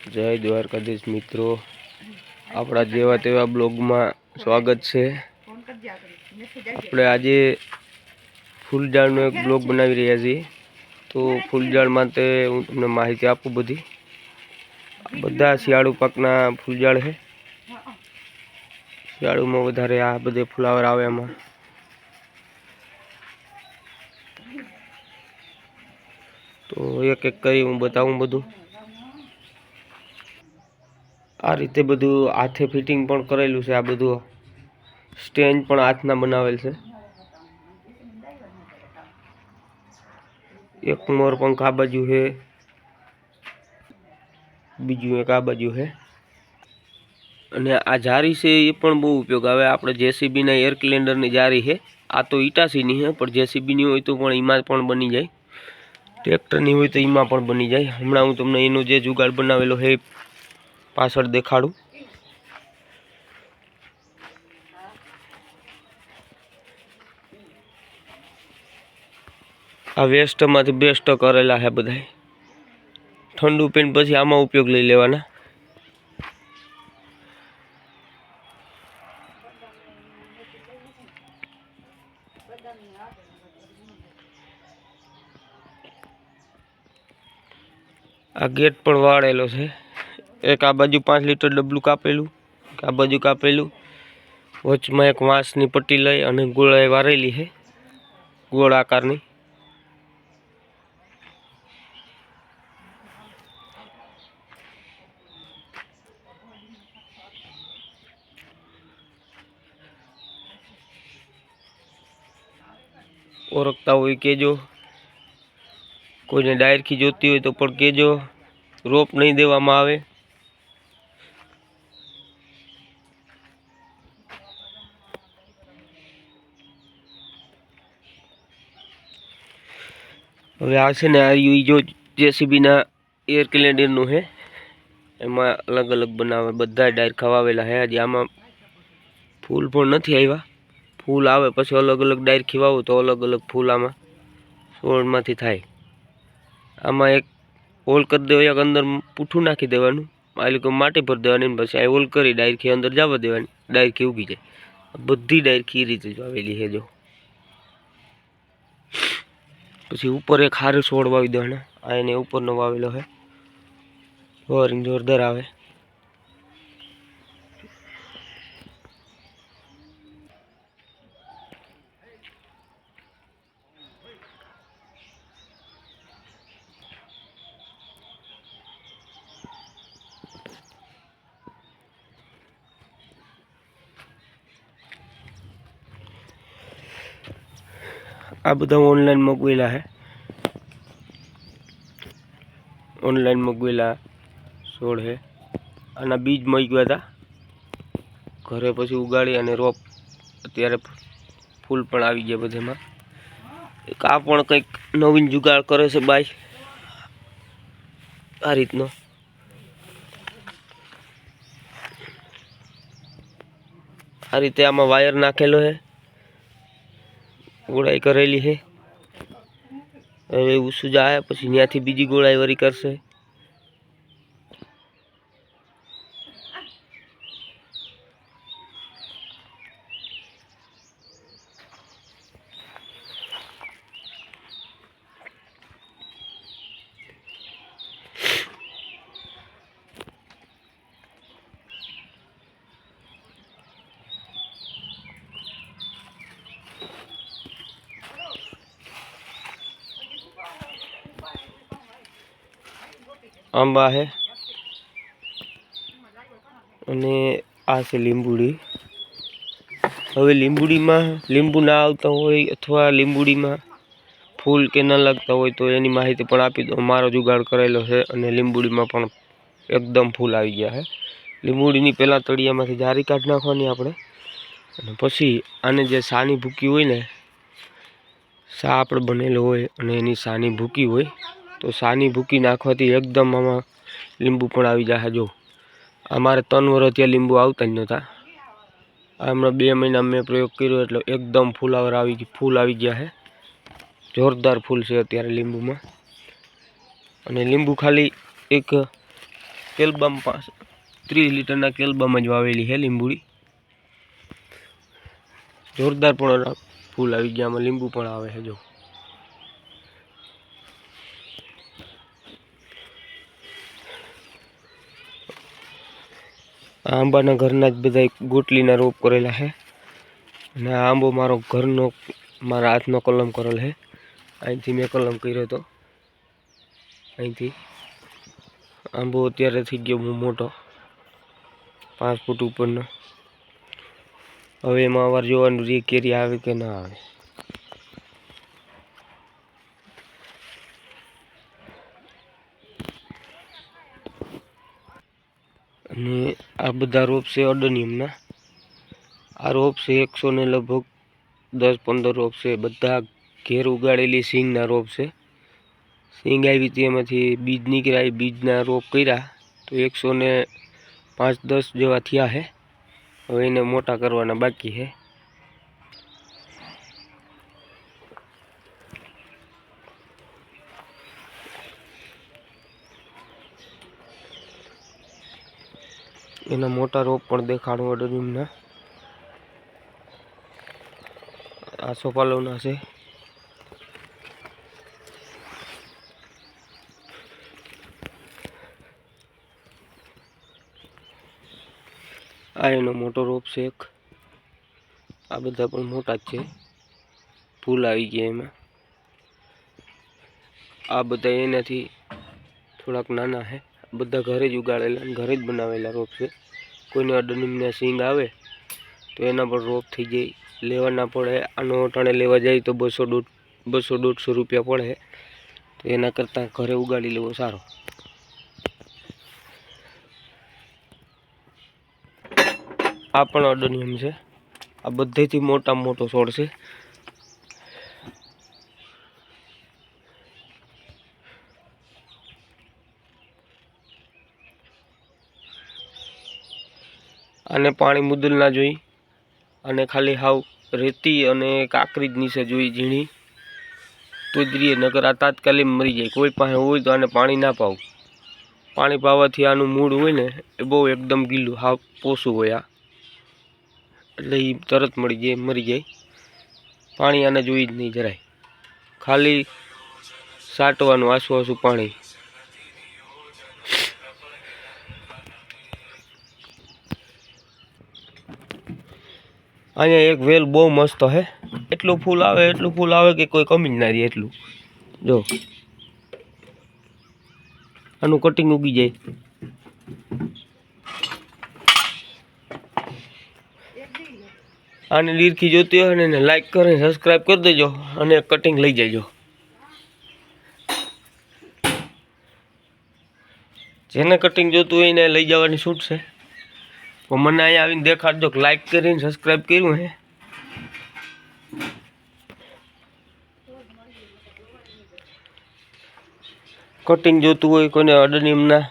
જય દ્વારકાધીશ મિત્રો. આપણા જેવા તેવા બ્લોગમાં સ્વાગત છે. આપણે આજે ફૂલઝાડનો એક બ્લોગ બનાવી રહ્યા છીએ. તો ફૂલઝાડ માટે હું તમને માહિતી આપું બધી. બધા શિયાળુ પાકના ફૂલઝાડ છે. શિયાળુમાં વધારે આ બધે ફુલાવર આવે એમાં. તો એક એક કરી હું બતાવું બધું. આ રીતે બધું હાથે ફિટિંગ પણ કરેલું છે, આ બધું સ્ટેન્ડ પણ હાથના બનાવેલ છે. એક મોર પંખ આ બાજુ છે બીજું એક આ બાજુ છે અને આ જારી છે એ પણ બહુ ઉપયોગ આવે આપણે જેસીબીના એર ક્લેન્ડરની જારી છે, આ તો ઇટાસીની છે, પણ જેસીબીની હોય તો પણ એમાં પણ બની જાય. ટ્રેક્ટરની હોય તો એમાં પણ બની જાય. હમણાં હું તમને એનો જે જુગાડ બનાવેલો છે પાછળ દેખાડું. આ વેસ્ટમાંથી બેસ્ટ કરેલા છે બધાય. ઠંડુ પીણ પછી આમાં ઉપયોગ લઈ લેવાના. આ ગેટ પણ વાળેલો છે. એક આ બાજુ પાંચ લીટર ડબલું કાપેલું આ બાજુ કાપેલું. વચમાં એક વાંસની પટ્ટી લઈ અને ગોળાએ વારેલી છે ગોળ આકારની. ઓળખતા હોય કેજો. કોઈને ડાયરખી જોતી હોય તો પણ કેજો. રોપ નહીં દેવામાં આવે. હવે આ છે ને આ ઈ જો જેસીબીના એર ક્લેન્ડરનું છે એમાં અલગ અલગ બનાવે બધા ડાયર ખવાવેલા છે હજી આમાં ફૂલ પણ નથી આવ્યા ફૂલ આવે પછી અલગ અલગ ડાયર ખીવાવો તો અલગ અલગ ફૂલ આમાં સોળમાંથી થાય. આમાં એક હોલ કરી દેવો અંદર પૂઠું નાખી દેવાનું. આ લોકો માટી ભરી દેવાની પછી આ હોલ કરી ડાયરખી અંદર જવા દેવાની. ડાયરખી ઉગી જાય. બધી ડાયરખી એ રીતે જ આવેલી છે જો. પછી ઉપર એક હારે છોડ વાવી દો ને. આ એને ઉપરનો વાવેલો છે ફ્લોરિંગ જોરદાર આવે. આ બધા ઓનલાઈન મગવેલા છે ઓનલાઈન મગવેલા છોડ છે આના બીજ મગ્યા હતા ઘરે પછી ઉગાડી અને રોપ અત્યારે ફૂલ પણ આવી ગયા બધામાં. એક આ પણ કંઈક નવીન જુગાડ કરે છે બાઈ. આ રીતનો. આ રીતે આમાં વાયર નાખેલો છે ગોળાઈ કરેલી છે. હવે ઉસું જાય પછી ત્યાંથી બીજી ગોળાઈ વળી કરશે. આંબા છે અને આ છે લીંબુડી. હવે લીંબુડીમાં લીંબુ ના આવતા હોય અથવા લીંબુડીમાં ફૂલ કે ન લાગતા હોય તો એની માહિતી પણ આપી દો મારો જુગાડ કરેલો છે અને લીંબુડીમાં પણ એકદમ ફૂલ આવી ગયા છે. લીંબુડીની પહેલાં તળિયામાંથી જારી કાઢી નાખવાની આપણે. અને પછી આને જે સાની ભૂકી હોય ને, સા આપણે બનેલો હોય અને એની સાની ભૂકી હોય. તો સાની ભૂકી નાખવાથી એકદમ આમાં લીંબુ પણ આવી જાય જો. અમારે ત્રણ વર્ષ ત્યાં લીંબુ આવતા જ નહોતા. હમણાં બે મહિના મેં પ્રયોગ કર્યો એટલે એકદમ ફૂલાવર આવી ફૂલ આવી ગયા છે જોરદાર ફૂલ છે અત્યારે લીંબુમાં. અને લીંબુ ખાલી એક કેલબમ પાસ ત્રીસ લીટરના કેલબમ જ વાવેલી છે લીંબુડી. જોરદાર પણ ફૂલ આવી ગયા, આમાં લીંબુ પણ આવે છે જો. આંબાના ઘરના જ બધા ગોટલીના રોપ કરેલા છે અને આ આંબો મારો ઘરનો, મારા હાથનો કલમ કરેલ છે અહીંથી મેં કલમ કર્યો હતો અહીંથી. આંબો અત્યારે થઈ ગયો હું મોટો. પાંચ ફૂટ ઉપરનો. હવે એમાં અવાર જોવાનું રે કેરી આવે કે ના આવે. અને આ બધા રોપ છે અડનિયમના. આ રોપ છે એકસો ને લગભગ દસ પંદર રોપ છે. બધા ઘેર ઉગાડેલી સિંગના રોપ છે. સિંગ આવી હતી એમાંથી, બીજ નીકળ્યા, બીજના રોપ કર્યા તો એકસો ને પાંચ દસ જેવા થયા છે. હવે એને મોટા કરવાના બાકી છે. એના મોટા રોપ પણ દેખાડું અડનિયમના આ સોપાલોના છે. આ એનો મોટો રોપ છે એક. આ બધા પણ મોટા જ છે. ફૂલ આવી ગયા એમાં. આ બધા એનાથી થોડાક નાના છે. બધા ઘરે જ ઉગાડેલા ઘરે જ બનાવેલા રોપ છે. કોઈને અડનીમને સિંગ આવે તો એના પર રોપ થઈ જાય. લેવા ના પડે, આનો અટાણે લેવા જાય તો બસો દોઢ, બસો દોઢસો રૂપિયા પડે. તો એના કરતાં ઘરે ઉગાડી લેવો સારો. આ પણ અડનિયમ છે. આ બધેથી મોટામાં મોટો છોડ છે. આને પાણી મુદલ ના જોઈ અને ખાલી હાવ રેતી અને કાકરી જ નીચે જોઈ ઝીણી. તો નકર આ તાત્કાલિક મરી જાય. કોઈ પાસે હોય તો આને પાણી ના પાવું. પાણી પાવાથી આનું મૂળ હોય ને એ બહુ એકદમ ગીલું, હાવ પોસું હોય આ. એટલે એ તરત મળી જાય, મરી જાય. પાણી આને જોઈ જ નહીં જરાય. ખાલી સાટવાનું, આસુ આસુ પાણી. અહીંયા એક વેલ બહુ મસ્ત હે. એટલું ફૂલ આવે, એટલું ફૂલ આવે કે કોઈ કમી જ ના રહે એટલું. જો. આનું કટિંગ ઉગી જાય. આને લીરખી જોતી હોય ને એને લાઈક કરીને સબસ્ક્રાઈબ કરી દેજો અને કટિંગ લઈ જજો જેને કટિંગ જોતું હોય એને લઈ જવાની છૂટ છે. પણ મને અહીંયા આવીને દેખાડજો કે લાઈક કરીને સબસ્ક્રાઈબ કર્યું હે. કટિંગ જોતું હોય કોઈને અડનિયમના